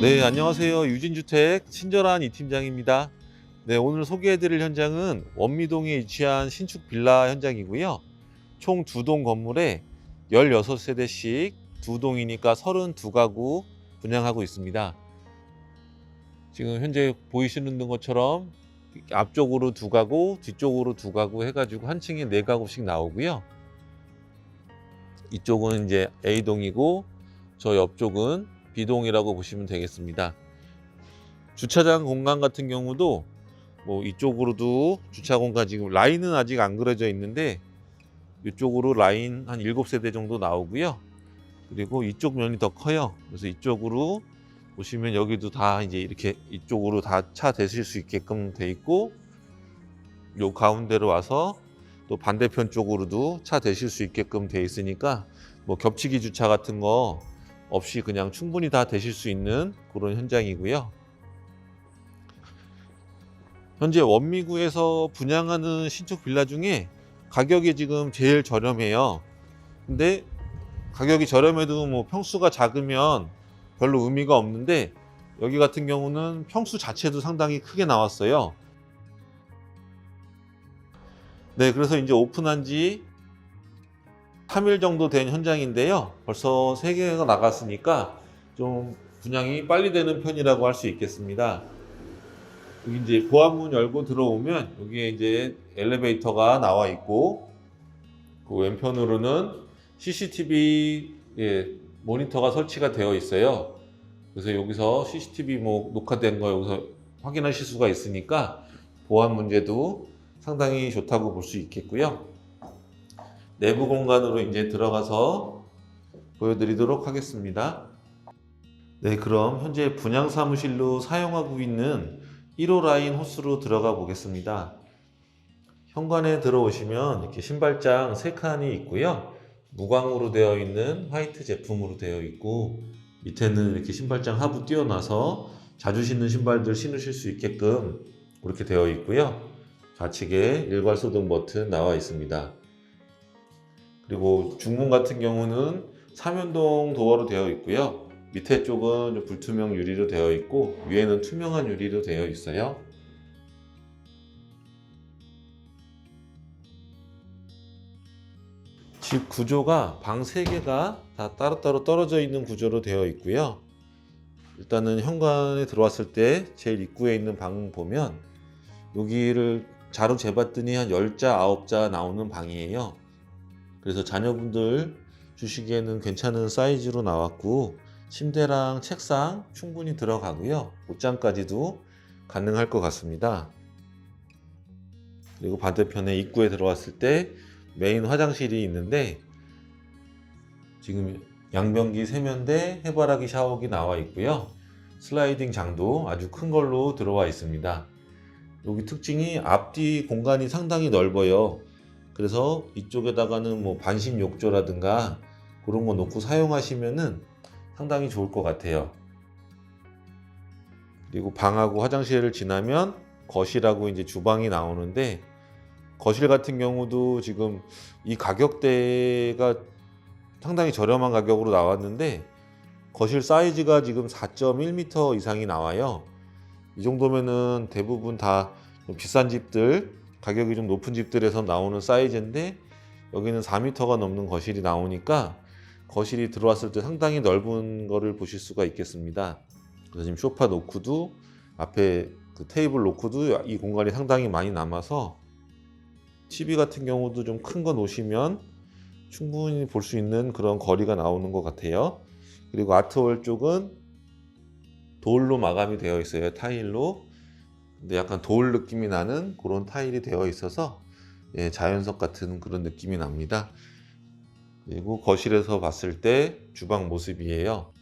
네, 안녕하세요. 유진주택 친절한 이 팀장입니다. 네, 오늘 소개해드릴 현장은 원미동에 위치한 신축 빌라 현장이고요. 총 두 동 건물에 16세대씩 두 동이니까 32가구 분양하고 있습니다. 지금 현재 보이시는 것처럼 앞쪽으로 두 가구, 뒤쪽으로 두 가구 해가지고 한 층에 네 가구씩 나오고요. 이쪽은 이제 A동이고 저 옆쪽은 B동이라고 보시면 되겠습니다. 주차장 공간 같은 경우도 뭐 이쪽으로도 주차 공간 지금 라인은 아직 안 그려져 있는데 이쪽으로 라인 한 7세대 정도 나오고요. 그리고 이쪽 면이 더 커요. 그래서 이쪽으로 보시면 여기도 다 이제 이렇게 이쪽으로 다 차 대실 수 있게끔 돼 있고 요 가운데로 와서 또 반대편 쪽으로도 차 대실 수 있게끔 돼 있으니까 뭐 겹치기 주차 같은 거 없이 그냥 충분히 다 되실 수 있는 그런 현장이고요. 현재 원미구에서 분양하는 신축 빌라 중에 가격이 지금 제일 저렴해요. 근데 가격이 저렴해도 뭐 평수가 작으면 별로 의미가 없는데 여기 같은 경우는 평수 자체도 상당히 크게 나왔어요. 네, 그래서 이제 오픈한 지 3일 정도 된 현장인데요. 벌써 3개가 나갔으니까 좀 분양이 빨리 되는 편이라고 할 수 있겠습니다. 여기 이제 보안문 열고 들어오면 여기에 이제 엘리베이터가 나와 있고 그 왼편으로는 CCTV 예, 모니터가 설치가 되어 있어요. 그래서 여기서 CCTV 뭐 녹화된 거 여기서 확인하실 수가 있으니까 보안 문제도 상당히 좋다고 볼 수 있겠고요. 내부 공간으로 이제 들어가서 보여드리도록 하겠습니다. 네, 그럼 현재 분양 사무실로 사용하고 있는 1호 라인 호수로 들어가 보겠습니다. 현관에 들어오시면 이렇게 신발장 3칸이 있고요. 무광으로 되어 있는 화이트 제품으로 되어 있고 밑에는 이렇게 신발장 하부 띄어놔서 자주 신는 신발들 신으실 수 있게끔 그렇게 되어 있고요. 좌측에 일괄 소등 버튼 나와 있습니다. 그리고 중문 같은 경우는 삼연동 도어로 되어 있고요. 밑에 쪽은 좀 불투명 유리로 되어 있고 위에는 투명한 유리로 되어 있어요. 집 구조가 방 3개가 다 따로따로 떨어져 있는 구조로 되어 있고요. 일단은 현관에 들어왔을 때 제일 입구에 있는 방 보면 여기를 자로 재봤더니 한 10자, 9자 나오는 방이에요. 그래서 자녀분들 주시기에는 괜찮은 사이즈로 나왔고 침대랑 책상 충분히 들어가고요. 옷장까지도 가능할 것 같습니다. 그리고 반대편에 입구에 들어왔을 때 메인 화장실이 있는데 지금 양변기 세면대 해바라기 샤워기 나와 있고요. 슬라이딩 장도 아주 큰 걸로 들어와 있습니다. 여기 특징이 앞뒤 공간이 상당히 넓어요. 그래서 이쪽에다가는 뭐 반신 욕조라든가 그런 거 놓고 사용하시면은 상당히 좋을 것 같아요. 그리고 방하고 화장실을 지나면 거실하고 이제 주방이 나오는데 거실 같은 경우도 지금 이 가격대가 상당히 저렴한 가격으로 나왔는데 거실 사이즈가 지금 4.1m 이상이 나와요. 이 정도면은 대부분 다좀 비싼 집들 가격이 좀 높은 집들에서 나오는 사이즈인데 여기는 4m가 넘는 거실이 나오니까 거실이 들어왔을 때 상당히 넓은 거를 보실 수가 있겠습니다. 그래서 지금 소파 놓고도 앞에 그 테이블 놓고도 이 공간이 상당히 많이 남아서 TV 같은 경우도 좀 큰 거 놓으시면 충분히 볼 수 있는 그런 거리가 나오는 것 같아요. 그리고 아트월 쪽은 돌로 마감이 되어 있어요. 타일로. 근데 약간 돌 느낌이 나는 그런 타일이 되어 있어서 예, 자연석 같은 그런 느낌이 납니다. 그리고 거실에서 봤을 때 주방 모습이에요.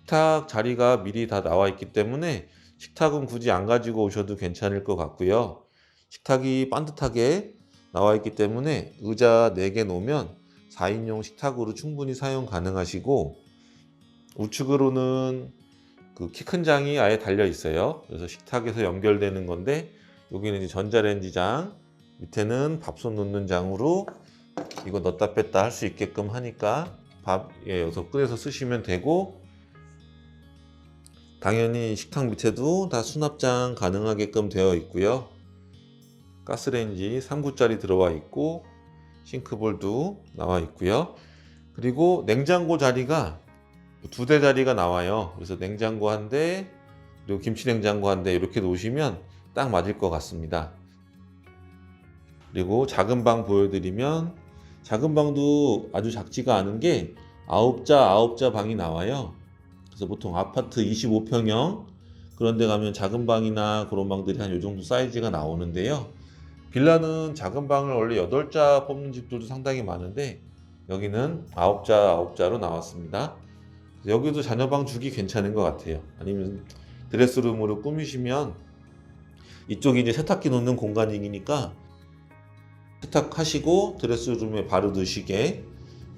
식탁 자리가 미리 다 나와 있기 때문에 식탁은 굳이 안 가지고 오셔도 괜찮을 것 같고요. 식탁이 반듯하게 나와 있기 때문에 의자 4개 놓으면 4인용 식탁으로 충분히 사용 가능하시고 우측으로는 그 키 큰 장이 아예 달려 있어요. 그래서 식탁에서 연결되는 건데 여기는 전자레인지장, 밑에는 밥솥 놓는 장으로 이거 넣었다 뺐다 할 수 있게끔 하니까 밥 예, 여기서 꺼내서 쓰시면 되고 당연히 식탁 밑에도 다 수납장 가능하게끔 되어 있고요. 가스레인지 3구짜리 들어와 있고 싱크볼도 나와 있고요. 그리고 냉장고 자리가 두 대 자리가 나와요. 그래서 냉장고 한 대, 그리고 김치 냉장고 한 대 이렇게 놓으시면 딱 맞을 것 같습니다. 그리고 작은 방 보여드리면 작은 방도 아주 작지가 않은 게 9자, 9자 방이 나와요. 그래서 보통 아파트 25평형 그런 데 가면 작은 방이나 그런 방들이 한 요 정도 사이즈가 나오는데요. 빌라는 작은 방을 원래 8자 뽑는 집들도 상당히 많은데 여기는 9자, 9자로 나왔습니다. 여기도 자녀방 주기 괜찮은 것 같아요. 아니면 드레스룸으로 꾸미시면 이쪽이 이제 세탁기 놓는 공간이니까 세탁하시고 드레스룸에 넣으시게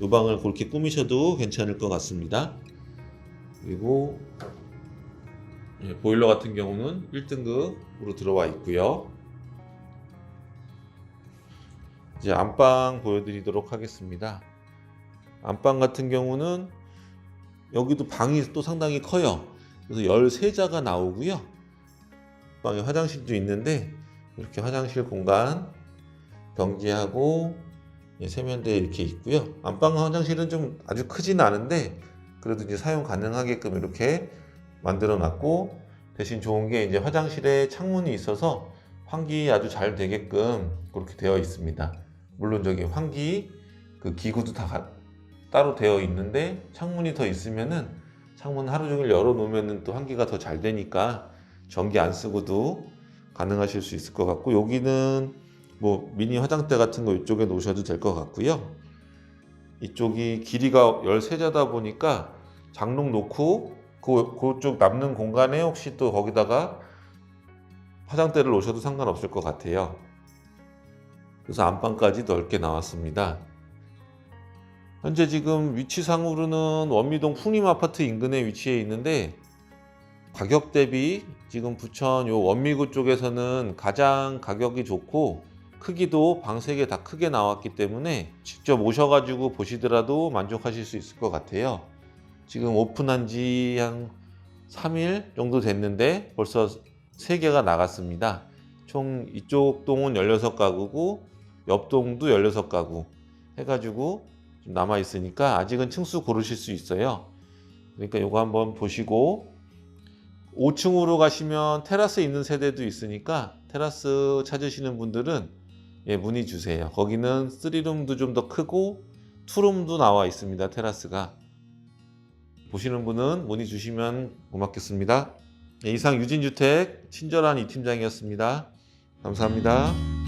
이 방을 그렇게 꾸미셔도 괜찮을 것 같습니다. 그리고 예, 보일러 같은 경우는 1등급으로 들어와 있고요. 이제 안방 보여드리도록 하겠습니다. 안방 같은 경우는 여기도 방이 또 상당히 커요. 그래서 13자가 나오고요. 방에 화장실도 있는데 이렇게 화장실 공간 경지하고 예, 세면대 이렇게 있고요. 안방 화장실은 좀 아주 크지는 않은데 그래도 이제 사용 가능하게끔 이렇게 만들어 놨고 대신 좋은 게 이제 화장실에 창문이 있어서 환기 아주 잘 되게끔 그렇게 되어 있습니다. 물론 저기 환기 그 기구도 다 가- 따로 되어 있는데 창문이 더 있으면은 창문 하루 종일 열어 놓으면은 또 환기가 더 잘 되니까 전기 안 쓰고도 가능하실 수 있을 것 같고 여기는 뭐 미니 화장대 같은 거 이쪽에 놓으셔도 될 것 같고요. 이쪽이 길이가 13자다 보니까 장롱 놓고 그, 그쪽 남는 공간에 혹시 또 거기다가 화장대를 놓으셔도 상관없을 것 같아요. 그래서 안방까지 넓게 나왔습니다. 현재 지금 위치상으로는 원미동 풍림 아파트 인근에 위치해 있는데 가격 대비 지금 부천 요 원미구 쪽에서는 가장 가격이 좋고 크기도 방 3개 다 크게 나왔기 때문에 직접 오셔가지고 보시더라도 만족하실 수 있을 것 같아요. 지금 오픈한 지 한 3일 정도 됐는데 벌써 3개가 나갔습니다. 총 이쪽 동은 16가구고 옆 동도 16가구 해가지고 좀 남아 있으니까 아직은 층수 고르실 수 있어요. 그러니까 이거 한번 보시고 5층으로 가시면 테라스 있는 세대도 있으니까 테라스 찾으시는 분들은 예, 문의 주세요. 거기는 3룸도 좀 더 크고 2룸도 나와 있습니다. 테라스가. 보시는 분은 문의 주시면 고맙겠습니다. 예, 이상 유진주택 친절한 이 팀장이었습니다. 감사합니다.